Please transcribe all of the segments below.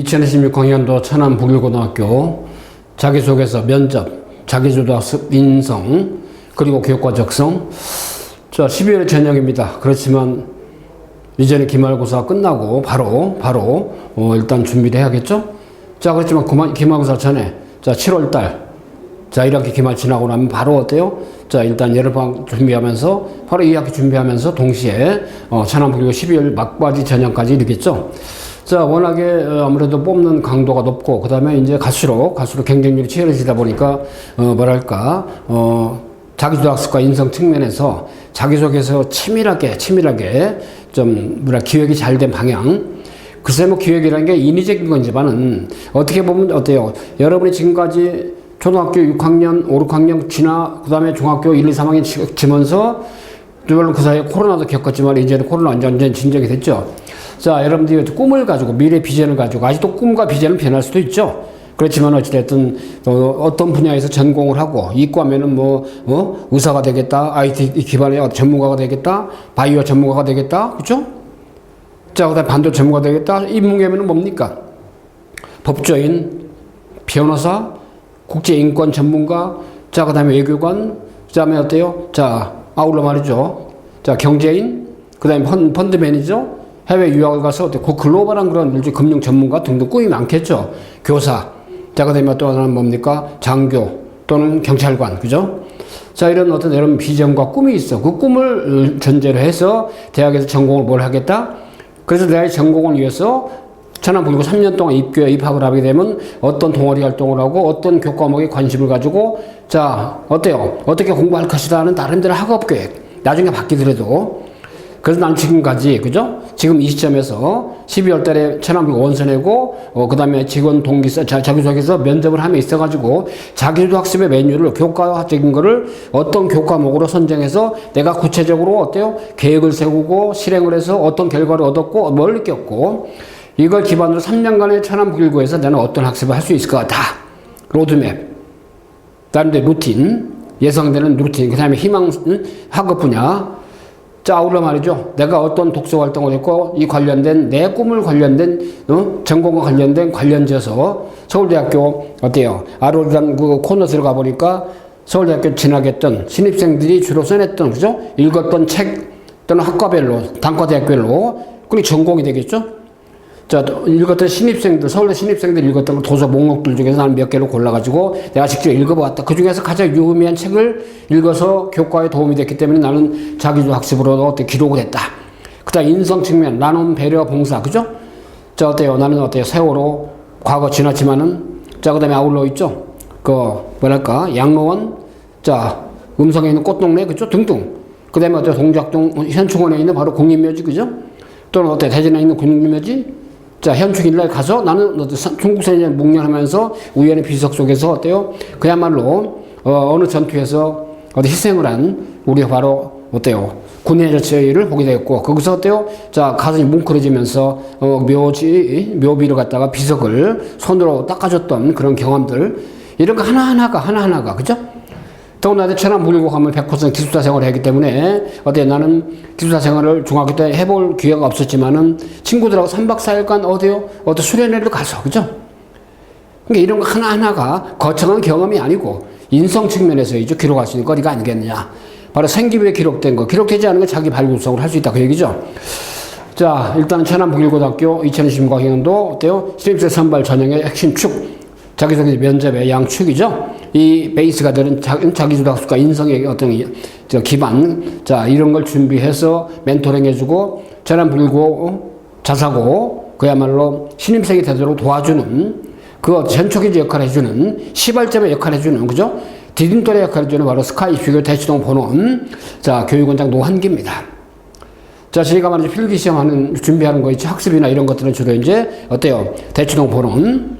2026 강연도 천안 북일고등학교 자기소개서 면접, 자기주도학습 인성, 그리고 교육과 적성. 자, 12월 저녁입니다. 그렇지만 이제는 기말고사 끝나고 바로 바로 어, 일단 준비를 해야겠죠? 자, 그렇지만 기말, 기말고사 전에 자, 7월 달 자, 1학기 기말 지나고 나면 바로 어때요? 자, 일단 여름방학 준비하면서 바로 2학기 준비하면서 동시에 어, 천안북일고 12월 막바지 전형까지 이르겠죠? 자, 워낙에 어, 아무래도 뽑는 강도가 높고, 그 다음에 이제 갈수록, 갈수록 경쟁률이 치열해지다 보니까, 어, 뭐랄까, 어, 자기주학습과 인성 측면에서 자기소개서 치밀하게, 치밀하게 좀, 뭐라, 기획이 잘 된 방향. 글쎄 뭐 기획이라는 게 인위적인 건지만은 어떻게 보면 어때요? 여러분이 지금까지 초등학교 6학년, 5, 6학년 지나, 그 다음에 중학교 1, 2, 3학년 지- 지면서 물론 그 사이에 코로나도 겪었지만 이제는 코로나 완전 진정이 됐죠. 자, 여러분들이 꿈을 가지고 미래 비전을 가지고 아직도 꿈과 비전은 변할 수도 있죠. 그렇지만 어찌됐든 어, 떤 분야에서 전공을 하고 이과면은 뭐 어? 의사가 되겠다, IT 기반의 전문가가 되겠다, 바이오 전문가가 되겠다, 그렇죠? 자, 그다음 반도 전문가 되겠다. 인문계면은 뭡니까? 법조인, 변호사, 국제인권 전문가, 자, 그 다음에 외교관, 그 다음에 어때요? 자, 아울러 말이죠. 자, 경제인, 그 다음에 펀, 펀드 매니저, 해외 유학을 가서 어때? 그 글로벌한 그런 일종 금융 전문가 등등 꿈이 많겠죠. 교사, 자, 그 다음에 또 하나는 뭡니까? 장교 또는 경찰관, 그죠? 자, 이런 어떤 여러분 비전과 꿈이 있어. 그 꿈을 전제로 해서 대학에서 전공을 뭘 하겠다? 그래서 이 전공을 위해서 천안 불고 3년 동안 입교에 입학을 하게 되면 어떤 동아리 활동을 하고 어떤 교과목에 관심을 가지고 자 어때요 어떻게 공부할 것이다 하는 나름대로 학업 계획 나중에 바뀌더라도 그래서 난 지금까지 그죠 지금 이 시점에서 12월 달에 천안불 원서 내고 어, 그 다음에 직원 동기서 자, 자기소개서 면접을 함에 있어가지고 자기주도 학습의 메뉴를 교과적인 거를 어떤 교과목으로 선정해서 내가 구체적으로 어때요 계획을 세우고 실행을 해서 어떤 결과를 얻었고 뭘 느꼈고 이걸 기반으로 3년간의 천안북일고에서 나는 어떤 학습을 할 수 있을 것 같다. 로드맵. 다른 데 루틴. 예상되는 루틴. 그 다음에 희망 응? 학업 분야. 자, 아울러 말이죠. 내가 어떤 독서 활동을 했고, 이 관련된, 내 꿈을 관련된, 어? 전공과 관련된 관련지어서 서울대학교, 어때요? 아로리란 그 코너 들어가 보니까 서울대학교 진학했던 신입생들이 주로 써냈던, 그죠? 읽었던 책 또는 학과별로, 단과대학별로, 그리고 전공이 되겠죠? 자, 또 읽었던 신입생들, 서울대 신입생들 읽었던 그 도서 목록들 중에서 나는 몇 개를 골라가지고 내가 직접 읽어보았다. 그 중에서 가장 유의미한 책을 읽어서 교과에 도움이 됐기 때문에 나는 자기주도 학습으로 어때 기록을 했다. 그 다음 인성 측면, 나눔, 배려, 봉사, 그죠? 자, 어때요? 나는 어때요? 세월호, 과거 지났지만은, 자, 그 다음에 아울러 있죠? 그, 뭐랄까, 양로원, 자, 음성에 있는 꽃동네, 그죠? 등등. 그 다음에 어때요? 동작동 현충원에 있는 바로 국립묘지, 그죠? 또는 어때? 대전에 있는 국립묘지? 자, 현충일날 가서 나는 중국산에 묵념하면서 우연의 비석 속에서 어때요? 그야말로 어, 어느 전투에서 어디 희생을 한 우리 바로 어때요? 군의 자체를 보게 되었고 거기서 어때요? 자 가슴이 뭉클해지면서 어, 묘지 묘비를 갖다가 비석을 손으로 닦아줬던 그런 경험들 이런 거 하나 하나가 하나 하나가 그죠? 더군다나 천안 가면 100% 기숙사 생활을 했기 때문에 어때 나는 기숙사 생활을 중학교 때 해볼 기회가 없었지만은 친구들하고 3박 4일간 어디요? 어떤 수련회를 가서 그죠? 그러니까 이런 거 하나하나가 거창한 경험이 아니고 인성 측면에서이죠 기록할 수 있는 거리가 아니겠느냐. 바로 생기부에 기록된 거, 기록되지 않은 건 자기 발굴성을 할수 있다 그 얘기죠. 자, 일단 천안 북일고등학교 2020 강연도 어때요? 신입생 선발 전형의 핵심 축, 자기소개 면접의 양축이죠. 이 베이스가 되는 자, 자기주도 학습과 인성의 어떤 기반, 자 이런 걸 준비해서 멘토링 해주고 천안 북일고 자사고 그야말로 신입생이 되도록 도와주는 그 전초기지 역할을 해주는 시발점의 역할을 해주는 그죠? 디딤돌의 역할을 해주는 바로 스카이 퓨교 대치동 본원 자 교육원장 노한기입니다. 자, 저희가 말이죠. 필기 시험 하는, 준비하는 거 있죠. 학습이나 이런 것들은 주로 이제, 어때요? 대치동 본원.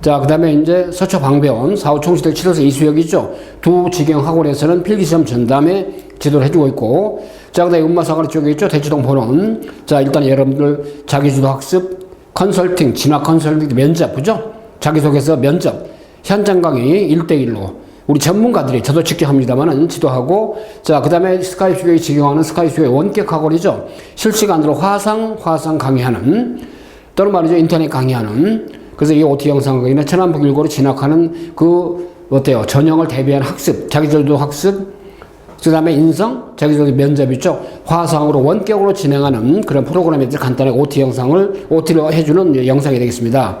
자, 그 다음에 이제 서초 방배원, 사후 총시대 치러서 이수역이죠. 두 지경 학원에서는 필기 시험 전담에 지도를 해주고 있고, 자, 그 다음에 음마사관 쪽에 있죠. 대치동 본원. 자, 일단 여러분들 자기주도 학습, 컨설팅, 진학 컨설팅 면접, 그죠? 자기소개서 면접, 현장 강의 1대1로 우리 전문가들이 저도 직접 합니다만은 지도하고 자 그 다음에 스카이 퓨교에 직영하는 스카이 퓨교의 원격 학원이죠 실시간으로 화상 화상 강의하는 또는 말이죠 인터넷 강의하는 그래서 이 OT 영상 강의는 천안북 일고로 진학하는 그 어때요? 전형을 대비한 학습, 자기절도 학습, 그 다음에 인성, 자기절도 면접 있죠? 화상으로 원격으로 진행하는 그런 프로그램에 대해서 간단하게 OT 영상을, OT를 해주는 영상이 되겠습니다.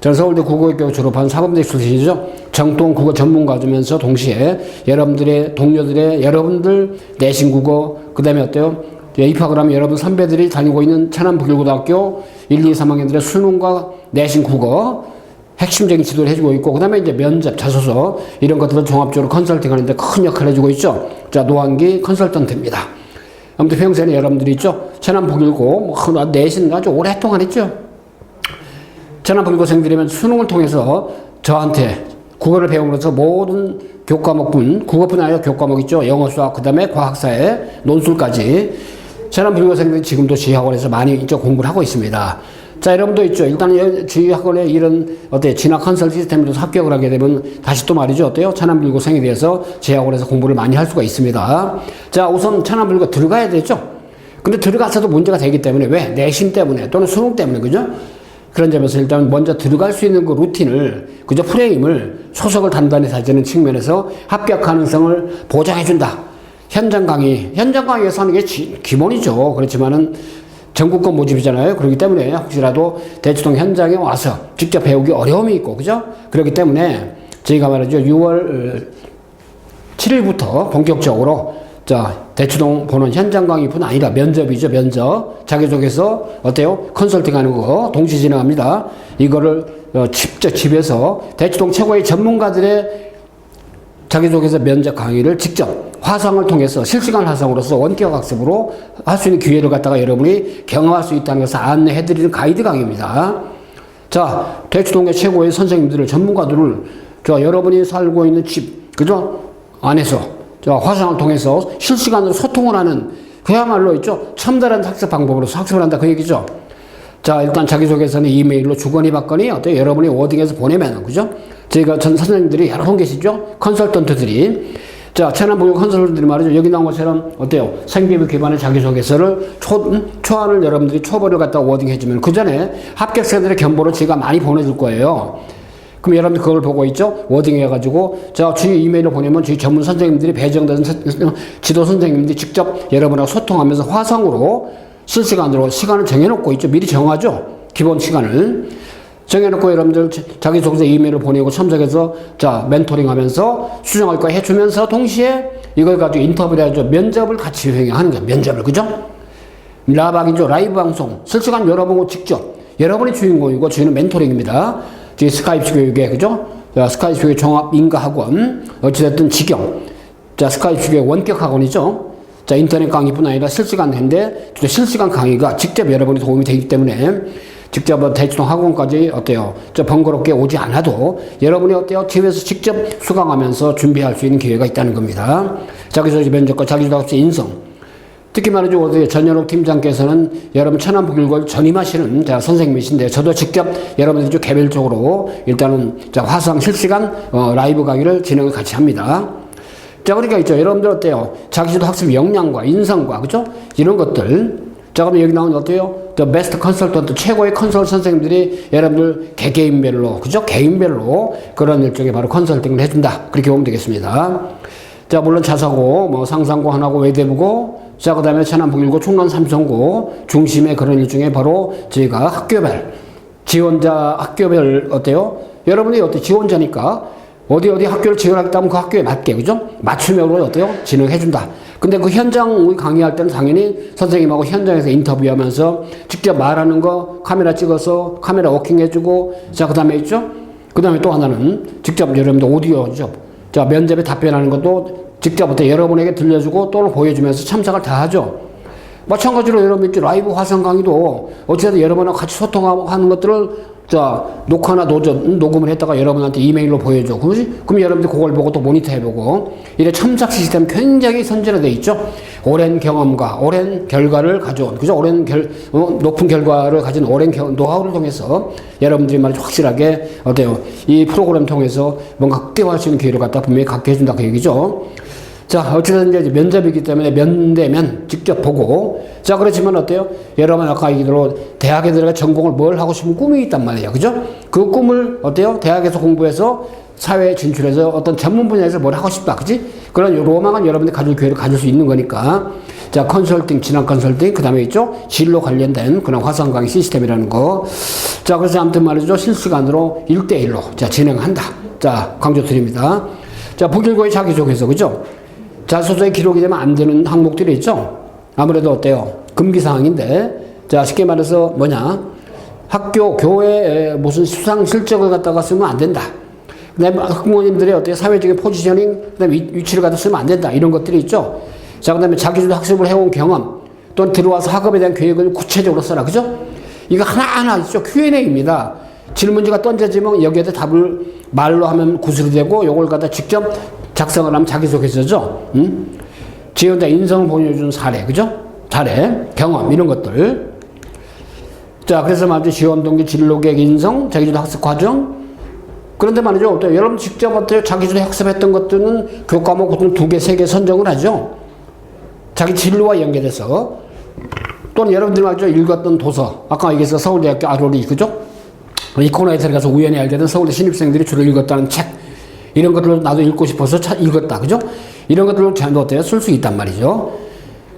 저는 서울대 국어교육 졸업한 사범대 출신이죠. 정통 국어 전문가주면서 동시에 여러분들의 동료들의 여러분들 내신 국어, 그 다음에 어때요? 예, 입학을 하면 여러분 선배들이 다니고 있는 천안 북일고등학교 1, 2, 3학년들의 수능과 내신 국어 핵심적인 지도를 해주고 있고, 그 다음에 이제 면접, 자소서, 이런 것들을 종합적으로 컨설팅 하는데 큰 역할을 해주고 있죠. 자, 노한기 컨설턴트입니다. 아무튼 평소에는 여러분들이 있죠. 천안 북일고, 뭐, 내신 아주 오랫동안 했죠. 천안 북일고생들이면 수능을 통해서 저한테 국어를 배움으로써 모든 교과목분, 국어뿐 아니라 교과목 있죠. 영어, 수학, 그 다음에 과학사에 논술까지 천안북일고생들이 지금도 지휘학원에서 많이 이쪽 공부를 하고 있습니다. 자, 여러분도 있죠. 일단 주의학원에 이런 어때 진학 컨설 시스템으로 합격을 하게 되면 다시 또 말이죠. 어때요? 천안불고생에 대해서 제학원에서 공부를 많이 할 수가 있습니다. 자, 우선 천안불고 들어가야 되죠. 근데 들어가서도 문제가 되기 때문에 왜? 내신 때문에 또는 수능 때문에 그죠? 그런 점에서 일단 먼저 들어갈 수 있는 그 루틴을 그저 프레임을 소속을 단단히 다지는 측면에서 합격 가능성을 보장해준다. 현장 강의, 현장 강의에서 하는 게 지, 기본이죠. 그렇지만은 전국권 모집이잖아요. 그렇기 때문에 혹시라도 대치동 현장에 와서 직접 배우기 어려움이 있고, 그죠? 그렇기 때문에 저희가 말이죠. 6월 7일부터 본격적으로 자, 대치동 보는 현장 강의뿐 아니라 면접이죠, 면접. 자기소개서 어때요? 컨설팅 하는 거 동시 진행합니다. 이거를 어, 직접 집에서 대치동 최고의 전문가들의 자기소개서 면접 강의를 직접 화상을 통해서 실시간 화상으로서 원격 학습으로 할 수 있는 기회를 갖다가 여러분이 경험할 수 있다는 것을 안내해 드리는 가이드 강의입니다. 자, 대치동의 최고의 선생님들을, 전문가들을, 저 여러분이 살고 있는 집, 그죠? 안에서, 저 화상을 통해서 실시간으로 소통을 하는 그야말로 있죠? 첨단한 학습 방법으로 학습을 한다 그 얘기죠. 자, 일단 자기소개서는 이메일로 주거니 받거니 어때 여러분이 워딩에서 보내면, 그죠? 저희가 전 선생님들이 여러 분 계시죠? 컨설턴트들이. 자, 천안보육 컨설턴트들이 말이죠. 여기 나온 것처럼 어때요? 생기부 기반의 자기소개서를 초, 음? 초안을 여러분들이 초벌을 갖다 워딩 해주면 그 전에 합격생들의 견보를 제가 많이 보내줄 거예요. 그럼 여러분들 그걸 보고 있죠? 워딩 해가지고, 자, 주의 이메일로 보내면 주의 전문 선생님들이 배정된 선- 지도 선생님들이 직접 여러분하고 소통하면서 화상으로 실시간으로 시간을 정해놓고 있죠. 미리 정하죠. 기본 시간을. 정해놓고 여러분들 자기 소개서 이메일을 보내고 첨삭해서 자, 멘토링 하면서 수정할 거 해주면서 동시에 이걸 가지고 인터뷰를 해야죠. 면접을 같이 병행하는 거예요. 면접을. 그죠? 라박이죠. 라이브 방송. 실시간 여러분하고 직접. 여러분이 주인공이고 저희는 멘토링입니다. 저희 스카이프 교육에, 그죠? 자, 스카이프 교육 종합 인가학원. 어찌됐든 직영. 자, 스카이프 교육 원격 학원이죠. 자, 인터넷 강의뿐 아니라 실시간 인데 실시간 강의가 직접 여러분이 도움이 되기 때문에 직접 뭐 대치동 학원까지 어때요? 저 번거롭게 오지 않아도 여러분이 어때요? 집에서 직접 수강하면서 준비할 수 있는 기회가 있다는 겁니다. 자기소개 면접과 자기소개 인성. 특히 말이죠. 어디 전현옥 팀장께서는 여러분 천안북일걸 전임하시는 자, 선생님이신데 저도 직접 여러분들 좀 개별적으로 일단은 자, 화상 실시간 어, 라이브 강의를 진행을 같이 합니다. 자, 그러니까 있죠. 여러분들 어때요? 자기주도 학습 역량과 인성과, 그죠? 이런 것들. 자, 그러면 여기 나오는 어때요? The best consultant, 최고의 컨설 선생님들이 여러분들 개개인별로, 그죠? 개인별로 그런 일종의 바로 컨설팅을 해준다. 그렇게 보면 되겠습니다. 자, 물론 자사고, 뭐 상상고, 하나고, 외대부고, 자, 그 다음에 천안 북일고, 충남 삼성고 중심의 그런 일종의 바로 저희가 학교별, 지원자 학교별 어때요? 여러분이 어때 지원자니까 어디 어디 학교를 지원하겠다면 그 학교에 맞게 그죠? 맞춤형으로 어때요? 진행해 준다. 근데 그 현장 강의할 때는 당연히 선생님하고 현장에서 인터뷰하면서 직접 말하는 거 카메라 찍어서 카메라 워킹 해 주고 자 그다음에 있죠? 그다음에 또 하나는 직접 여러분들 오디오죠. 자 면접에 답변하는 것도 직접 어때 여러분에게 들려주고 또는 보여주면서 참석을 다 하죠. 마찬가지로 여러분 있죠 라이브 화상 강의도 어쨌든 여러분하고 같이 소통하는 것들을 자 녹화나 노전 녹음을 했다가 여러분한테 이메일로 보여줘. 그러지? 그럼 여러분들 그걸 보고 또 모니터 해보고. 이래 첨삭 시스템 굉장히 선진화돼 있죠? 오랜 경험과 오랜 결과를 가져온 그죠? 오랜 결 어, 높은 결과를 가진 오랜 경, 노하우를 통해서 여러분들이 말이죠. 확실하게 어때요? 이 프로그램 통해서 뭔가 극대화할 수 있는 기회를 갖다 분명히 갖게 해준다 그 얘기죠 자, 어쨌든 이제 면접이기 때문에 면대면 직접 보고. 자, 그렇지만 어때요? 여러분 아까 얘기대로 대학에 들어가 전공을 뭘 하고 싶은 꿈이 있단 말이에요. 그죠? 그 꿈을 어때요? 대학에서 공부해서 사회에 진출해서 어떤 전문 분야에서 뭘 하고 싶다. 그지? 그런 로망은 여러분들이 가질 기회를 가질 수 있는 거니까. 자, 컨설팅, 진학 컨설팅, 그 다음에 있죠? 진로 관련된 그런 화상 강의 시스템이라는 거. 자, 그래서 아무튼 말이죠. 실시간으로 1대1로 자, 진행한다. 자, 강조 드립니다. 자, 북일고의 자기소개서, 그죠? 자소서에 기록이 되면 안 되는 항목들이 있죠? 아무래도 어때요? 금기사항인데, 자, 쉽게 말해서 뭐냐? 학교, 교회 무슨 수상 실적을 갖다가 쓰면 안 된다. 그 다음에 학부모님들의 어때요? 사회적인 포지셔닝, 그 다음에 위치를 갖다 쓰면 안 된다. 이런 것들이 있죠? 자, 그 다음에 자기주도 학습을 해온 경험, 또는 들어와서 학업에 대한 계획을 구체적으로 써라. 그죠? 이거 하나하나 있죠? Q&A입니다. 질문지가 던져지면 여기에다 답을 말로 하면 구슬이 되고, 요걸 갖다 직접 작성을 하면 자기소개서죠. 음? 지원자 인성을 보여준 사례, 그죠? 사례, 경험, 이런 것들. 자, 그래서 말이죠. 지원 동기, 진로 계획, 인성, 자기주도 학습 과정. 그런데 말이죠. 어때요? 여러분 직접 어때요? 자기주도 학습했던 것들은 교과목 보통 두 개, 세 개 선정을 하죠. 자기 진로와 연계돼서. 또는 여러분들 말이죠. 읽었던 도서. 아까 얘기해서 서울대학교 아로리, 그죠? 이 코너에 들어가서 우연히 알게 된 서울대 신입생들이 주로 읽었다는 책. 이런 것들을 나도 읽고 싶어서 차, 읽었다. 그죠? 이런 것들을 저도 어때요? 쓸 수 있단 말이죠.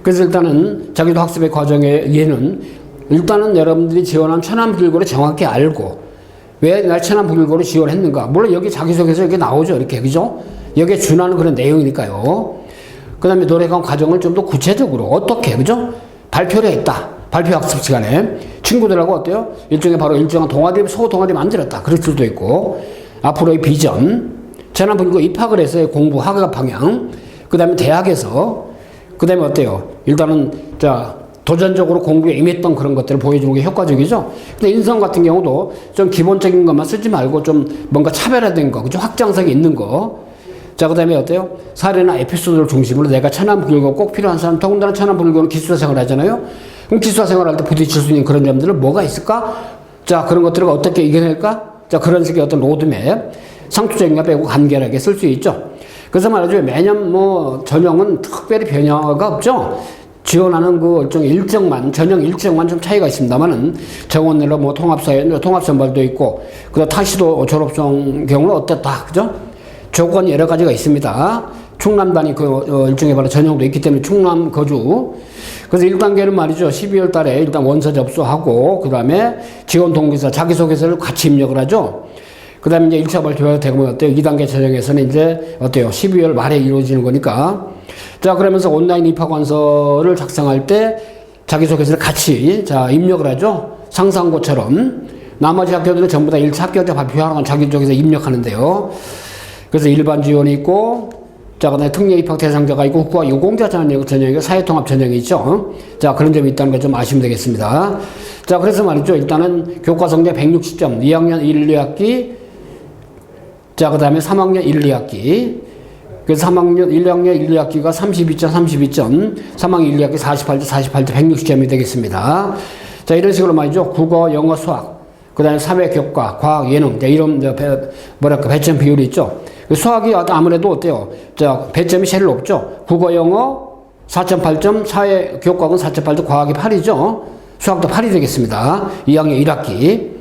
그래서 일단은 자기도 학습의 과정에 얘는 일단은 여러분들이 지원한 천안불교를 정확히 알고 왜 날 천안불교를 지원했는가. 물론 여기 자기소개서 이렇게 나오죠. 이렇게. 그죠? 여기에 준하는 그런 내용이니까요. 그 다음에 노래관 과정을 좀 더 구체적으로 어떻게, 그죠? 발표를 했다. 발표 학습 시간에 친구들하고 어때요? 일종의 바로 일정한 동아리, 소동아리 만들었다. 그럴 수도 있고 앞으로의 비전, 전환불교 입학을 해서의 공부 학업 방향, 그 다음에 대학에서, 그 다음에 어때요? 일단은, 자, 도전적으로 공부에 임했던 그런 것들을 보여주는 게 효과적이죠? 근데 인성 같은 경우도 좀 기본적인 것만 쓰지 말고 좀 뭔가 차별화된 거, 그죠? 확장성이 있는 거. 자, 그 다음에 어때요? 사례나 에피소드를 중심으로 내가 천안불교 꼭 필요한 사람, 더군다나 천안불교는 기숙사 생활 하잖아요? 그럼 기숙사 생활할 때 부딪힐 수 있는 그런 점들은 뭐가 있을까? 자, 그런 것들을 어떻게 이겨낼까? 자, 그런 식의 어떤 로드맵. 상투적인 거 빼고 간결하게 쓸 수 있죠. 그래서 말이죠. 매년 뭐 전형은 특별히 변화가 없죠. 지원하는 그 일종 일정만, 전형 일정만 좀 차이가 있습니다만은 정원내로 뭐 통합사회, 통합선발도 있고, 그 타시도 졸업생 경우는 어땠다. 그죠? 조건 여러 가지가 있습니다. 충남단이 그 어, 일종의 바로 전형도 있기 때문에 충남 거주. 그래서 1단계는 말이죠. 12월 달에 일단 원서 접수하고, 그 다음에 지원 동기서, 자기소개서를 같이 입력을 하죠. 그 다음에 이제 1차 발표가 되면 어때요? 2단계 전형에서는 이제 어때요? 12월 말에 이루어지는 거니까. 자, 그러면서 온라인 입학원서를 작성할 때 자기소개서를 같이 자, 입력을 하죠. 상상고처럼. 나머지 학교들은 전부 다 1차 합격 때 발표하는 건 자기소개서 입력하는데요. 그래서 일반 지원이 있고, 자, 그 다음에 특례 입학 대상자가 있고, 국가 유공자 전형, 전형이 사회통합 전형이 있죠. 자, 그런 점이 있다는 걸좀 아시면 되겠습니다. 자, 그래서 말이죠. 일단은 교과 성적 160점, 2학년 1, 2학기, 자, 그 다음에 3학년 1, 2학기. 그래서 3학년, 1, 2학년 1, 2학기가 32점, 32점, 3학년 1, 2학기 48점, 48점, 160점이 되겠습니다. 자, 이런 식으로 말이죠. 국어, 영어, 수학, 그 다음에 사회, 교과, 과학, 예능, 자, 이런, 뭐랄까, 배점 비율이 있죠. 그 수학이 아무래도 어때요? 자, 배점이 제일 높죠. 국어, 영어 4.8점, 사회, 교과학은 4.8점, 과학이 8이죠. 수학도 8이 되겠습니다. 2학년 1학기.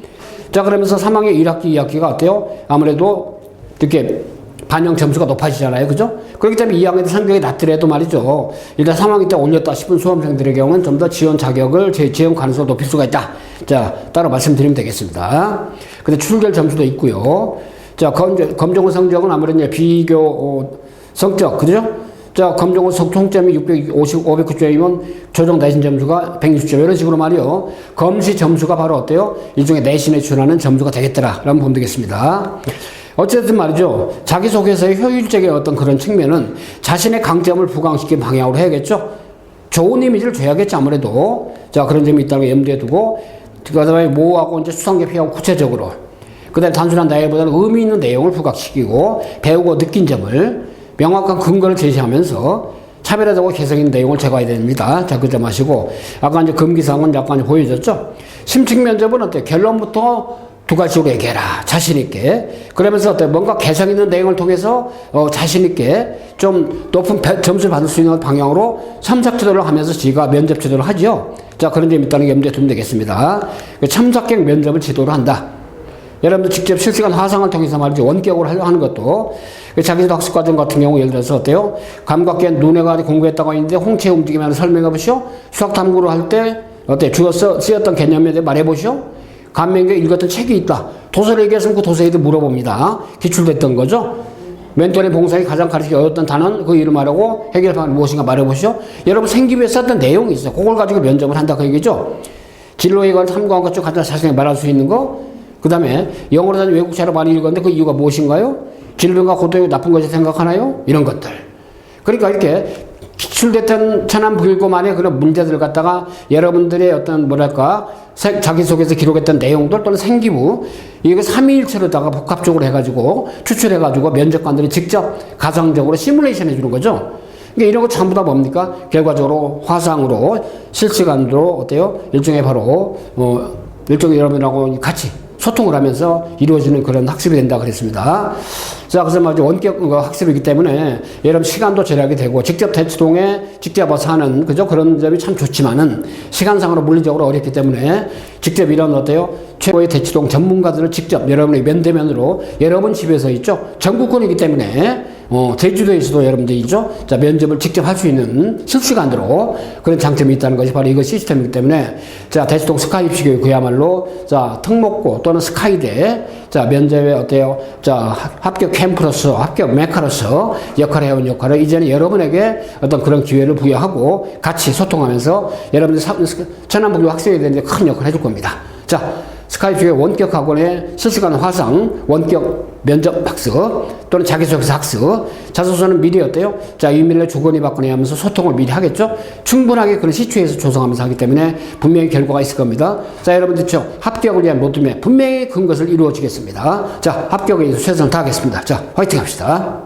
자, 그러면서 3학년 1학기, 2학기가 어때요? 아무래도 이렇게 반영 점수가 높아지잖아요. 그죠? 그렇기 때문에 2학년 때 성적이 낮더라도 말이죠. 일단 3학기 때 올렸다 싶은 수험생들의 경우는 좀 더 지원 자격을, 제 지원 가능성을 높일 수가 있다. 자, 따로 말씀드리면 되겠습니다. 근데 출결 점수도 있고요. 자, 검정, 검정고 성적은 아무래도 이제 비교 어, 성적, 그죠? 자, 검정고 총점이 650, 509점이면 조정 내신 점수가 160점. 이런 식으로 말이요. 검시 점수가 바로 어때요? 일종의 내신에 준하는 점수가 되겠더라. 라면 보면 되겠습니다. 어쨌든 말이죠. 자기소개서의 효율적인 어떤 그런 측면은 자신의 강점을 부강시킨 방향으로 해야겠죠. 좋은 이미지를 줘야겠죠. 아무래도. 자, 그런 점이 있다는 걸 염두에 두고. 그 다음에 모호하고 이제 수상계 피하고 구체적으로. 그 다음에 단순한 나이보다는 의미 있는 내용을 부각시키고 배우고 느낀 점을 명확한 근거를 제시하면서 차별화되고 개성 있는 내용을 제거해야 됩니다. 자, 그 점 하시고. 아까 이제 금기사항은 약간 보여줬죠? 심층 면접은 어때요? 결론부터 두 가지로 얘기해라. 자신있게. 그러면서 어때? 뭔가 개성 있는 내용을 통해서, 어, 자신있게 좀 높은 배- 점수를 받을 수 있는 방향으로 참석 지도를 하면서 지가 면접 지도를 하죠. 자, 그런 점이 있다는 게 염두에 두면 되겠습니다. 그 참석객 면접을 지도를 한다. 여러분들 직접 실시간 화상을 통해서 말이죠. 원격으로 하는 것도 그 자기도 학습 과정 같은 경우 예를 들어서 어때요? 감각계 눈에가 공부했다고 했는데 홍채 움직이면 설명해 보시오. 수학 탐구를 할 때 어때? 주어 써, 쓰였던 개념에 대해 말해 보시오. 감명계 읽었던 책이 있다. 도서를 얘기했으면 그 도서에도 물어봅니다. 기출됐던 거죠. 멘토의 봉사에 가장 가르치기 어려웠던 단어는 그 이름 말하고 해결 방안 무엇인가 말해보시오. 여러분 생기부에 썼던 내용이 있어요. 그걸 가지고 면접을 한다 그 얘기죠. 진로에 관한 탐구한 것 중 가장 자세히 말할 수 있는 거. 그 다음에 영어로 된 외국사를 많이 읽었는데 그 이유가 무엇인가요? 질병과 고통이 나쁜 것이 생각하나요? 이런 것들. 그러니까 이렇게 기출됐던 천안불교만의 그런 문제들을 갖다가 여러분들의 어떤 뭐랄까 세- 자기소개서 기록했던 내용들 또는 생기부 이거 삼위일체로다가 복합적으로 해가지고 추출해가지고 면접관들이 직접 가정적으로 시뮬레이션 해주는 거죠. 그러니까 이런 거 전부 다 뭡니까? 결과적으로 화상으로 실시간으로 어때요? 일종의 바로 어 일종의 여러분하고 같이 소통을 하면서 이루어지는 그런 학습이 된다 그랬습니다. 자, 그래서 말이죠. 원격 그 학습이기 때문에 여러분 시간도 절약이 되고 직접 대치동에 직접 와서 하는 그죠? 그런 점이 참 좋지만은 시간상으로 물리적으로 어렵기 때문에 직접 이런 어때요? 최고의 대치동 전문가들을 직접 여러분의 면대면으로 여러분 집에서 있죠. 전국권이기 때문에 어, 제주도에서도 여러분들이 있죠. 자, 면접을 직접 할 수 있는 실시간으로 그런 장점이 있다는 것이 바로 이거 시스템이기 때문에 자, 대치동 스카이프식의 그야말로 자, 특목고 또는 스카이대 자, 면접에 어때요? 자, 합- 합격 캠프로서 합격 메카로서 역할을 해온 역할을 이제는 여러분에게 어떤 그런 기회를 부여하고 같이 소통하면서 여러분들 천안북도 학생에 대한 큰 역할을 해줄 겁니다. 자, 스카이프의 원격 학원의 실시간 화상, 원격 면접 학습 또는 자기소개서 학습. 자소서는 미리 어때요? 자, 이메일로 주거니 받거니 하면서 소통을 미리 하겠죠? 충분하게 그런 시추에서 조성하면서 하기 때문에 분명히 결과가 있을 겁니다. 자, 여러분들 저 합격을 위한 모둠에 분명히 큰 것을 이루어지겠습니다. 자, 합격에 최선을 다하겠습니다. 자, 화이팅 합시다.